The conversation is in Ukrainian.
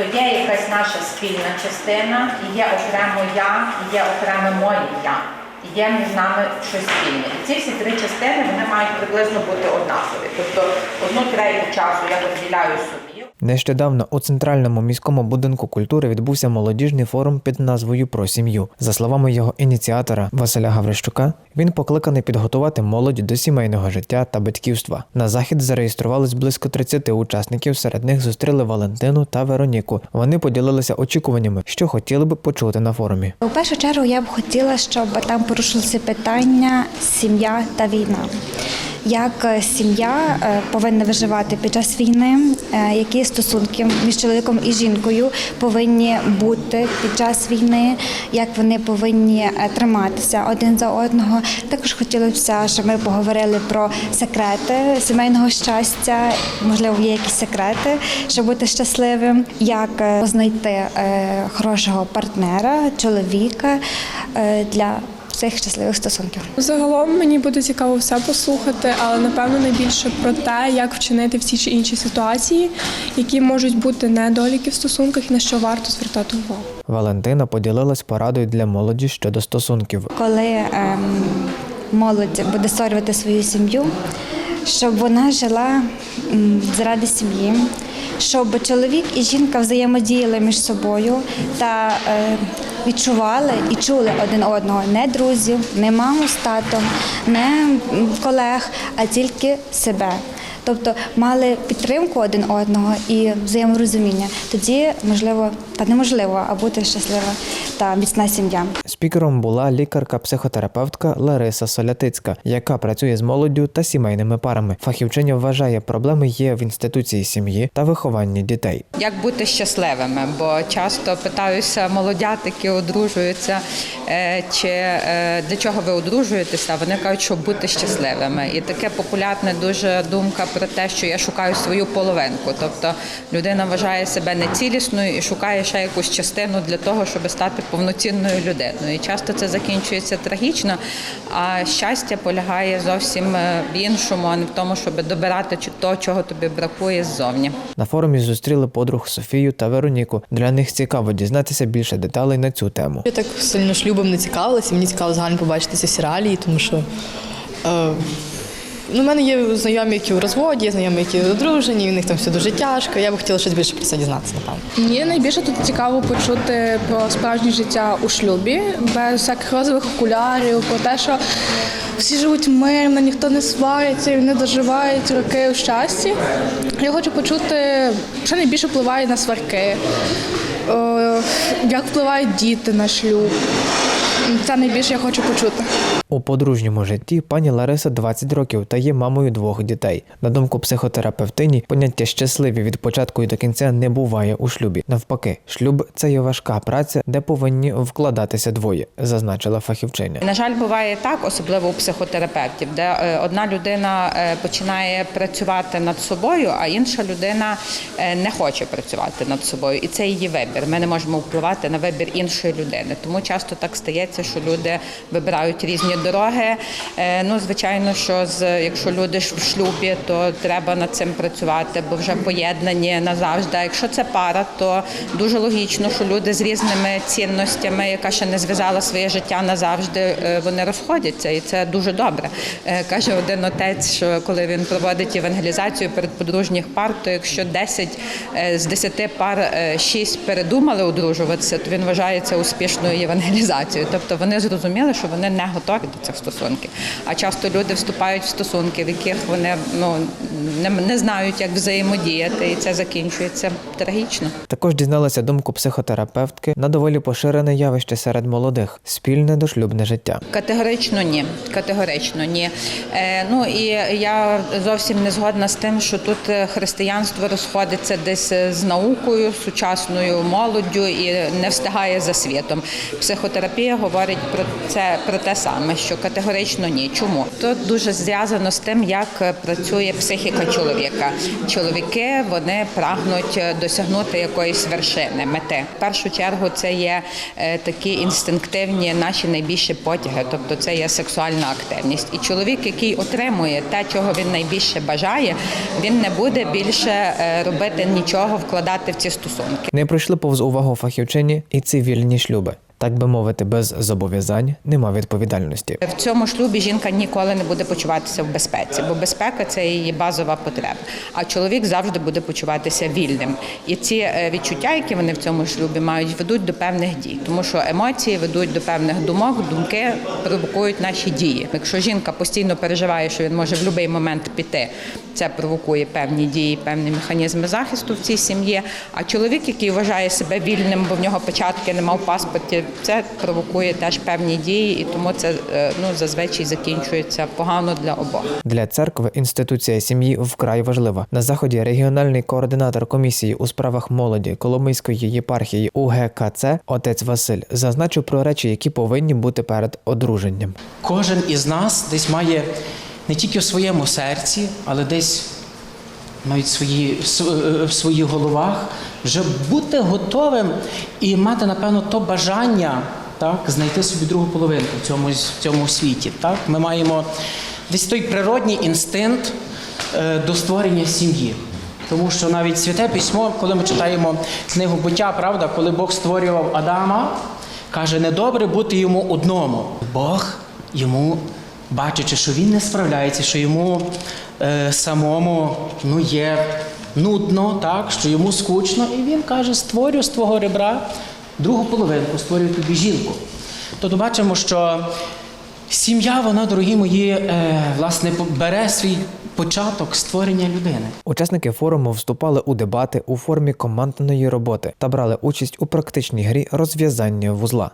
Тобто є якась наша спільна частина, і є окремо я, і є окремо моє я. Є між нами щось спільне. І ці всі три частини вони мають приблизно бути однакові. Тобто одну третю часу я виділяю собі. Нещодавно у центральному міському будинку культури відбувся молодіжний форум під назвою Про сім'ю. За словами його ініціатора Василя Гаврищука, він покликаний підготувати молодь до сімейного життя та батьківства. На захід зареєструвались близько 30 учасників. Серед них зустріли Валентину та Вероніку. Вони поділилися очікуваннями, що хотіли би почути на форумі. У першу чергу я б хотіла, щоб там порушилося питання сім'я та війна. Як е, сім'я е, повинна виживати під час війни, е, які стосунки між чоловіком і жінкою повинні бути під час війни, як вони повинні триматися один за одного. Також хотілося щоб ми поговорили про секрети сімейного щастя. Можливо, є якісь секрети, щоб бути щасливим, як знайти хорошого партнера, чоловіка для цих щасливих стосунків. Загалом мені буде цікаво все послухати, але напевно найбільше про те, як вчинити в цій чи іншій ситуації, які можуть бути недоліки в стосунках і на що варто звертати увагу. Валентина поділилась порадою для молоді щодо стосунків. Коли ем, молодь буде створювати свою сім'ю, щоб вона жила заради сім'ї, щоб чоловік і жінка взаємодіяли між собою та е, відчували і чули один одного не друзів, не маму з татом, не колег, а тільки себе. Тобто мали підтримку один одного і взаєморозуміння. Тоді можливо та неможливо, а бути щаслива та міцна сім'я. Спікером була лікарка-психотерапевтка Лариса Солятицька, яка працює з молоддю та сімейними парами. Фахівчиня вважає, проблеми є в інституції сім'ї та вихованні дітей. Як бути щасливими? Бо часто питаюся молодят, які одружуються, е, чи е, для чого ви одружуєтеся? Вони кажуть, щоб бути щасливими. І таке популярна дуже думка про те, що я шукаю свою половинку. Тобто людина вважає себе нецілісною і шукає ще якусь частину для того, щоб стати повноцінною людиною. І часто це закінчується трагічно. А щастя полягає зовсім е, в іншому, а не в тому, щоб добирати чи- то, чого тобі бракує ззовні. На форумі зустріли подруг Софію та Вероніку. Для них цікаво дізнатися більше деталей на цю тему. Я так сильно шлюбом не цікавилася, мені цікаво загально побачитися в серіалі, тому що е, ну, в мене є знайомі, які у розводі, знайомі, які одружені, в них там все дуже тяжко. Я б хотіла щось більше про це дізнатися, напевно. Мені найбільше тут цікаво почути про справжнє життя у шлюбі, без всяких розових окулярів, про те, що всі живуть мирно, ніхто не свариться, вони доживають роки у щасті. Я хочу почути, що найбільше впливає на сварки, е, як впливають діти на шлюб. Це найбільше я хочу почути. У подружньому житті пані Лариса 20 років та є мамою двох дітей. На думку психотерапевтині, поняття щасливі від початку і до кінця не буває у шлюбі. Навпаки, шлюб це є важка праця, де повинні вкладатися двоє, зазначила фахівчиня. На жаль, буває так, особливо у психотерапевтів, де е, одна людина е, починає працювати над собою, а інша людина е, не хоче працювати над собою. І це її вибір. Ми не можемо впливати на вибір іншої людини. Тому часто так стається, що люди вибирають різні дороги. Е, Ну, звичайно, що з якщо люди в шлюбі, то треба над цим працювати, бо вже поєднані назавжди. Якщо це пара, то дуже логічно, що люди з різними цінностями, яка ще не зв'язала своє життя назавжди, е, вони розходяться, і це дуже добре. Е, Каже один отець, що коли він проводить евангелізацію перед подружніх пар, то якщо 10 е, з 10 пар 6 передумали одружуватися, то він вважає це успішною євангелізацією. Тобто вони зрозуміли, що вони не готові до цих стосунків. А часто люди вступають в стосунки, в яких вони ну не, не знають, як взаємодіяти, і це закінчується трагічно. Також дізналася думку психотерапевтки на доволі поширене явище серед молодих спільне дошлюбне життя. Категорично ні. Категорично ні. Е, ну і я зовсім не згодна з тим, що тут е, християнство розходиться десь е, з наукою, сучасною молоддю і не встигає за світом. Психотерапія говорить про це про те саме, що категорично ні. Чому тут дуже зв'язано з тим, як працює психіка чоловіка. Чоловіки вони прагнуть досягнути якоїсь вершини, мети. В першу чергу це є е, такі інстинктивні наші найбільші потяги, тобто це є сексуальна активність. І чоловік, який отримує те, чого він найбільше бажає, він не буде більше е, робити нічого, вкладати в ці стосунки. Не пройшли повз увагу фахівчині і цивільні шлюби. Так би мовити, без зобов'язань нема відповідальності. В цьому шлюбі жінка ніколи не буде почуватися в безпеці, бо безпека це її базова потреба. А чоловік завжди буде почуватися вільним. І ці е, відчуття, які вони в цьому шлюбі мають, ведуть до певних дій, тому що емоції ведуть до певних думок, думки провокують наші дії. Якщо жінка постійно переживає, що він може в будь-який момент піти, це провокує певні дії, певні механізми захисту в цій сім'ї. А чоловік, який вважає себе вільним, бо в нього початки немає в паспорті, це провокує теж певні дії, і тому це е, ну зазвичай закінчується погано для обох. Для церкви інституція сім'ї вкрай важлива. На заході регіональний координатор комісії у справах молоді Коломийської єпархії УГКЦ отець Василь зазначив про речі, які повинні бути перед одруженням. Кожен із нас десь має не тільки в своєму серці, але десь навіть свої, в своїх головах вже бути готовим і мати, напевно, то бажання так, знайти собі другу половинку в цьому, в цьому світі. Так? Ми маємо десь той природній інстинкт е, до створення сім'ї. Тому що навіть святе письмо, коли ми читаємо книгу буття, правда, коли Бог створював Адама, каже, недобре бути йому одному. Бог йому, бачачи, що він не справляється, що йому е, самому ну, є нудно, так, що йому скучно, і він каже: створю з твого ребра другу половинку, створюю тобі жінку. Тобто бачимо, що сім'я, вона, дорогі мої, е, власне, бере свій початок створення людини. Учасники форуму вступали у дебати у формі командної роботи та брали участь у практичній грі розв'язання вузла.